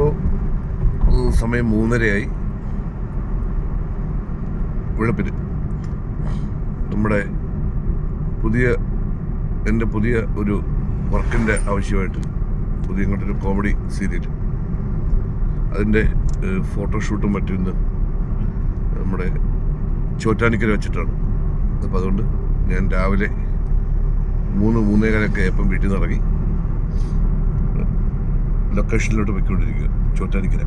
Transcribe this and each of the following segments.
ഇപ്പോൾ സമയം മൂന്നരയായി. വെളുപ്പിന് നമ്മുടെ പുതിയ എന്റെ പുതിയ ഒരു വർക്കിന്റെ ആവശ്യമായിട്ട് പുതിയ ഇങ്ങോട്ടൊരു കോമഡി സീരിയൽ. അതിന്റെ ഫോട്ടോഷൂട്ടും മറ്റും ഇന്ന് നമ്മുടെ ചോറ്റാനിക്കര വെച്ചിട്ടാണ്. അപ്പോൾ അതുകൊണ്ട് ഞാൻ രാവിലെ മൂന്ന് മൂന്നേകാലൊക്കെ എപ്പം വീട്ടിൽ നിന്ന് ഇറങ്ങി. ലൊക്കേഷനിലോട്ട് പോയിക്കൊണ്ടിരിക്കുക. ചോറ്റാനിക്കര.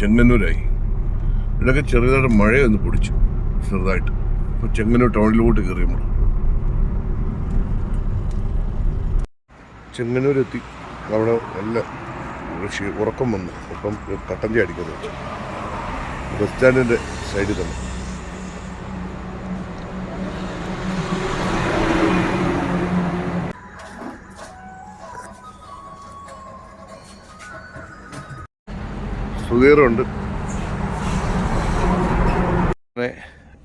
ചെങ്ങന്നൂരായി. ഇവിടെയൊക്കെ ചെറുതായിട്ട് മഴയൊന്ന് പൊടിച്ചു ചെറുതായിട്ട്. അപ്പോൾ ചെങ്ങന്നൂർ ടൗണിലോട്ട് കയറി നമ്മൾ. ചെങ്ങന്നൂരെത്തി. അവിടെ നല്ല ഉറക്കം വന്നു. അപ്പം അടിക്കുന്നു അടിക്കാന്ന് ബസ് സ്റ്റാൻഡിന്റെ സൈഡിൽ തന്നെ. സുധീറുണ്ട്.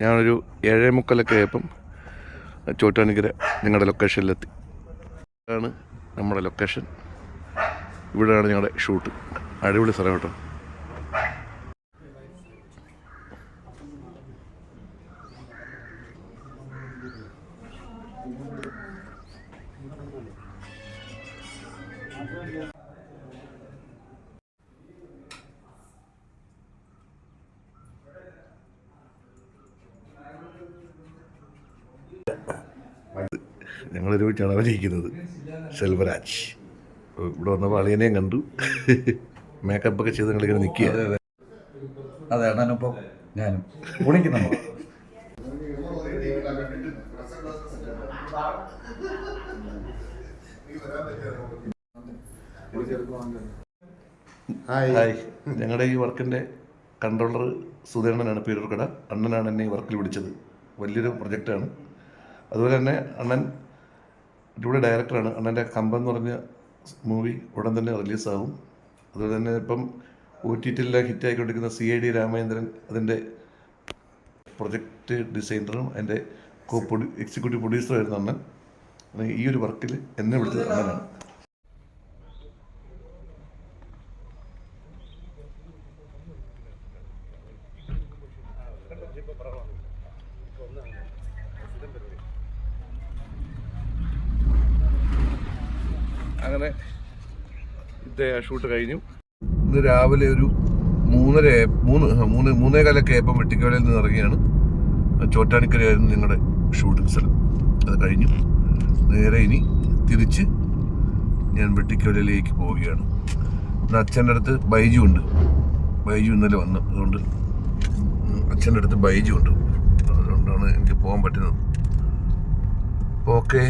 ഞാനൊരു ഏഴേ മുക്കലൊക്കെ ആയപ്പം ചോറ്റാനിക്കര നിങ്ങളുടെ ലൊക്കേഷനിലെത്തി ഇതാണ് നമ്മുടെ ലൊക്കേഷൻ ഇവിടെയാണ് ഞങ്ങളുടെ ഷൂട്ട് അടിപൊളി സ്ഥലം കേട്ടോ. ഞങ്ങളൊരുമിച്ചാണ് അഭിനയിക്കുന്നത് സെൽവരാജ്. ഇവിടെ വന്നപ്പോൾ അളിയനെയും കണ്ടു. മേക്കപ്പ് ഒക്കെ ചെയ്ത് ഞങ്ങളിങ്ങനെ നിൽക്കുക അതെ അണ്ണനൊപ്പം ഞാനും. ഹായ് ഞങ്ങളുടെ ഈ വർക്കിന്റെ കൺട്രോളർ സുധീർണനാണ് പേരൂർക്കട. അണ്ണനാണ് എന്നെ ഈ വർക്കിൽ വിളിച്ചത്. വലിയൊരു പ്രൊജക്റ്റാണ്. അതുപോലെ തന്നെ അണ്ണൻ ഇവിടെ ഡയറക്ടറാണ് അണ്ണന്റെ കമ്പം എന്ന് പറഞ്ഞ മൂവി ഉടൻ തന്നെ റിലീസാവും അതുപോലെ തന്നെ ഇപ്പം ഒ ടി ഹിറ്റ് ഹിറ്റായിക്കൊണ്ടിരിക്കുന്ന സി ഐ ഡി രാമചന്ദ്രൻ അതിന്റെ പ്രൊജക്റ്റ് ഡിസൈനറും അതിന്റെ കോ പ്രൊഡ്യൂ എക്സിക്യൂട്ടീവ് പ്രൊഡ്യൂസറും ആയിരുന്നു അണ്ണൻ. ഈ ഒരു വർക്കിൽ എന്നെ വിളിച്ചത് അണ്ണനാണ്. അങ്ങനെ ഇത്തെ ഷൂട്ട് കഴിഞ്ഞു. ഇന്ന് രാവിലെ ഒരു മൂന്നര മൂന്ന് മൂന്ന് മൂന്നേ മൂന്ന് മൂന്നേകാലൊക്കെ ആയപ്പോൾ വെട്ടിക്കവലയിൽ നിന്ന് ഇറങ്ങിയാണ്. ചോറ്റാനിക്കരയായിരുന്നു ഞങ്ങളുടെ ഷൂട്ടിംഗ് സ്ഥലം. അത് കഴിഞ്ഞു. നേരെ ഇനി തിരിച്ച് ഞാൻ വെട്ടിക്കവലയിലേക്ക് പോവുകയാണ്. ഇന്ന് അച്ഛന്റെ അടുത്ത് ബൈജു ഉണ്ട്. ബൈജു ഇന്നലെ വന്നു. അതുകൊണ്ട് അച്ഛന്റെ അടുത്ത് ബൈജു ഉണ്ട്. അതുകൊണ്ടാണ് എനിക്ക് പോകാൻ പറ്റുന്നത്. ഓക്കെ.